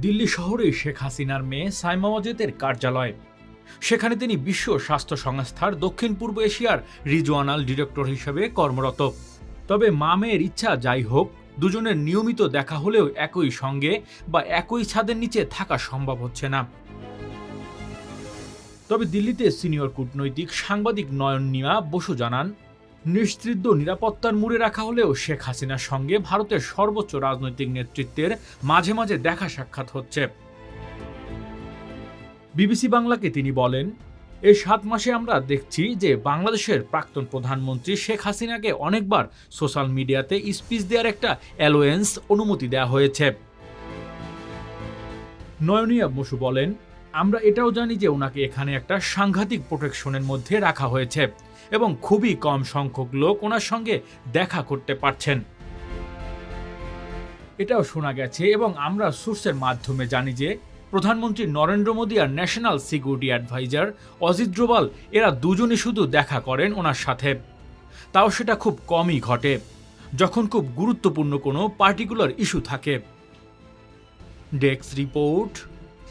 দিল্লি শহরে শেখ হাসিনার মেয়ে সাইমা ওয়াজেদের কার্যালয়। সেখানে তিনি বিশ্ব স্বাস্থ্য সংস্থার দক্ষিণ পূর্ব এশিয়ার রিজওয়ানাল ডিরেক্টর হিসেবে কর্মরত। তবে মা মেয়ের ইচ্ছা যাই হোক, দুজনের নিয়মিত দেখা হলেও একই সঙ্গে বা একই ছাদের নিচে থাকা সম্ভব হচ্ছে না। তবে দিল্লিতে সিনিয়র কূটনৈতিক সাংবাদিক নয়ন নিয়া বসু জানান নিশ্চিদ্র নিরাপত্তার মুড়ে রাখা হলেও শেখ হাসিনার সঙ্গে ভারতের সর্বোচ্চ রাজনৈতিক নেতৃত্বের মাঝে মাঝে দেখা সাক্ষাৎ হচ্ছে। বিবিসি বাংলাকে তিনি বলেন এই সাত মাসে আমরা দেখছি যে বাংলাদেশের প্রাক্তন প্রধানমন্ত্রী শেখ হাসিনাকে অনেকবার সোশ্যাল মিডিয়াতে স্পিচ দেওয়ার একটা অ্যালোয়েন্স অনুমতি দেওয়া হয়েছে। নয়নিয়া বসু বলেন আমরা এটাও জানি যে ওনাকে এখানে একটা সাংঘাতিক প্রোটেকশনের মধ্যে রাখা হয়েছে এবং খুবই কম সংখ্যক লোক ওনার সঙ্গে দেখা করতে পারছেন। এটাও শোনা গেছে এবং আমরা সোর্সের মাধ্যমে জানি যে প্রধানমন্ত্রী নরেন্দ্র মোদী আর national security advisor Ajit Doval, এরা দুজনই শুধু দেখা করেন ওনার সাথে। তাও সেটা খুব কমই ঘটে, যখন খুব গুরুত্বপূর্ণ কোনো পার্টিকুলার ইস্যু থাকে। Desk report